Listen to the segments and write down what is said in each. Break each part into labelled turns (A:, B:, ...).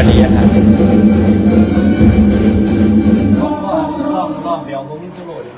A: วั
B: นนี้นะครับร
C: อบร
D: อบเดียวผมนี่สโลดเลย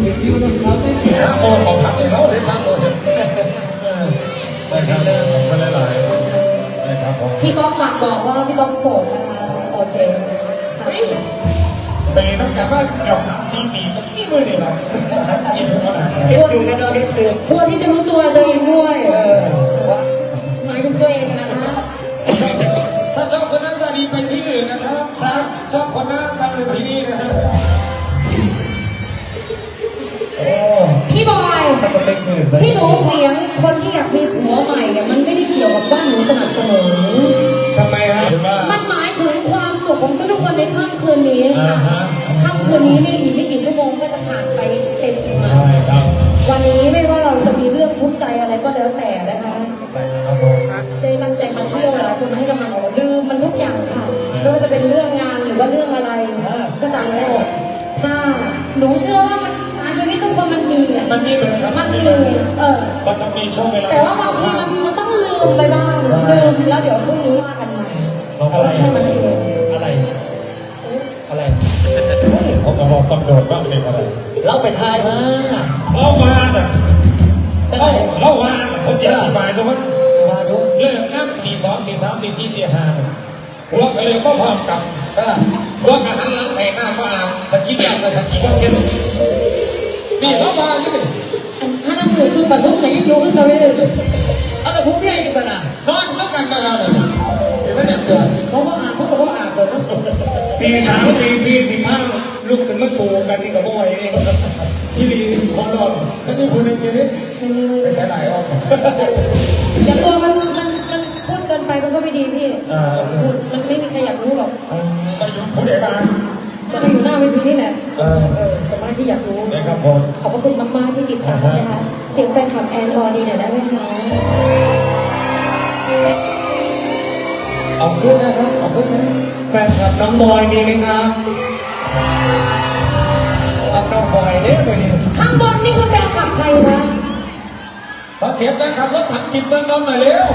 D: ป็นอยู่บนเขาเต้น
B: โอ้ของทักเลยเนาะได้ทักเลยได้ครับขอบคุณหลายๆได้ครับผม
C: พี่ก๊อฟฝากบอกว่าพี่ก๊อฟโสดนะคะ โอเคค่ะ
B: เป็นน้ำกันว่าเกี่ยวกับซีปีมันนี่มือเลยนะยินดีมาก
D: เฮ็ดถึงนะเนาะเฮ็ดถึง
C: ควรที่จะรู้ตัวตัวเองด้วยหมายถึงตัวเองนะคะ
B: ถ้าชอบคนนั้นตาดีไปที่อื่นนะครับครับชอบคนนั้นตาดีไปที่นี่นะครับโอ้
C: พี่บอย
B: สเปคอื่น
C: ที่หนูเสียงคนที่อยากมีผัวใหม่เนี่ยมันไม่ได้เกี่ยวกับว่าหนูสนับสนุน ในค่ำคืนนี้
B: อ่าฮะ
C: ค่ำคืนนี้นี่อีกไม่กี่ชั่วโมงก็จะผ่านไปเป็นอีกวัน
B: ใช่ครับ
C: วันนี้ไม่ว่าเราจะมีเรื่องทุกข์ใจอะไรก็แล้วแต่นะคะ
B: ครับผม
C: ได้ตั้งใจมาเที่ยวหลายคนมาให้กำลังใจลืมมันทุกอย่างค่ะไม่ว่าจะเป็นเรื่องงานหรือว่าเรื่องอะไร ก็ตามแล้วถ้าหนูเชื่อว่ามันชีวิตทุกคนมันมีอะ
B: มันมีเลยครับ
C: มันมีเออ
B: มันต้องมีช่วงเวลา
C: แต่ว่าบางทีมันมันต้องลืมไปบ้างลืมแล้วเดี๋ยวพรุ่งนี้ว่ากันใหม่
B: อะไร
C: แค่นั้นเอง
B: อะไรอะไรผมจะบอกตำรวจว่าเป็นอะไร
D: เราไปทายมา
B: เล่ามาน่ะเล่าเล่ามาน่ะผมจะอธิบายตรงนั้น
D: มาดู
B: เลิกนั่งตีสองตีสามตีสี่ตีห้าหัวก็เลยก็พร้อมกับหัวกระหันหลังแต่งหน้าก็อาบสกิดยาวกับสกิดก็เข้มนี่เล่ามาอยู่นี่
C: อันถ้านั่นคือชุดประสุนเนี่ยยังอยู่ก็เลย
D: เอาแต่ผมเนี่ยอีกสนะ
B: นอนด้วยกันกันเลยเห็นไหมเนี่ย
C: เขาก็อ่านเขาก็อ่านเลยนะ
B: ตีสามตีสี่สิบห้าลุกขึ้นมาสู้กันนี่กับบ่อยนี่ที่ดีพอนอนแล้วมีคนหนึงอยู่นี่
C: มันมี
B: ไม่ใช่ไหนออก
C: อย่ากลัวมันมันมันพูดเกินไปมันก็ไม่ดีพี่
B: อ่า
C: พูดมันไม่มีใครอยากรู้หรอก
B: มาอยู่ผู้เดียวกัน
C: สมัยอยู่หน้าเวทีนี่แหละ
B: เออ
C: เออสมัยที่อยากรู้
B: นะครับผม
C: ขอบพระคุณมากๆที่ติดตามนะคะเสียงแฟนคลับแอนออดีหน่อยได้ไหมคะ
B: เอาขึ้นนะครับเอาขึ้นนะแฟนคลับน้องบอยมีไหมครับรับน้องบอยเนี่ยไปนี่
C: ข้างบนนี่คือแฟนคลับใครคะ
B: ขอเสียงแฟนคลับรถถังจิตเมืองนนท์หน่อยเร็ว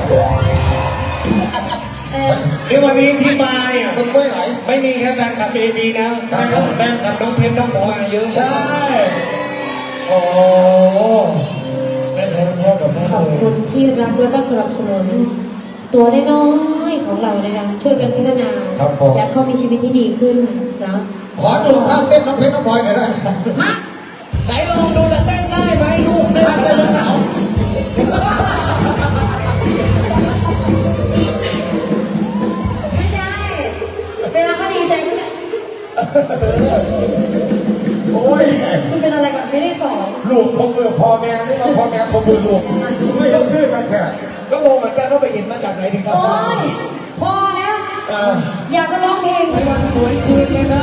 C: เออ
B: เดี๋ยววันนี้ที่มาเนี่ยมันไม่ไหลไม่มีแค่แฟนคลับเอบีนะแฟนคลับแฟนคลับน้องเพชรน้องหมอมาเยอะใช่โอ้แม่แท้พ่อกับแม่
C: ขอบ
B: เลย
C: คุณที่รักแล้วก็สนับสนุน ตัวน้อยๆของเรานะคะช่วยกันพัฒนาอยากเขามีชีวิตที่ดีขึ้นนะ
B: ขอดูท่าเต้นน้องเพชรน้องพลอยหน่อยได้ไหม
C: มา
D: ไหนลองดูแต่เต้นได้ไหมลูกเต้นได้ลูกสาว
C: ไม่ใช่ เวลาเขาดีใจก็เนี่ย
B: โอ้ย
C: มันเป็นอะไรแบบไม่ได้สอน
B: ลูกเขาเบื่อพ่อแม่นี่เราพ่อแม่เขาเบื่อลูกไม่ต้องขึ้นกันแค่
D: ก็งงเหมือนกันว่าไปเห็นมาจากไหนถึงทำ
C: โอ้
D: ได้
C: ยพอแล้ว
B: เออ
C: อยากจะร้องเพลง
D: วันสวยคืนนะครับ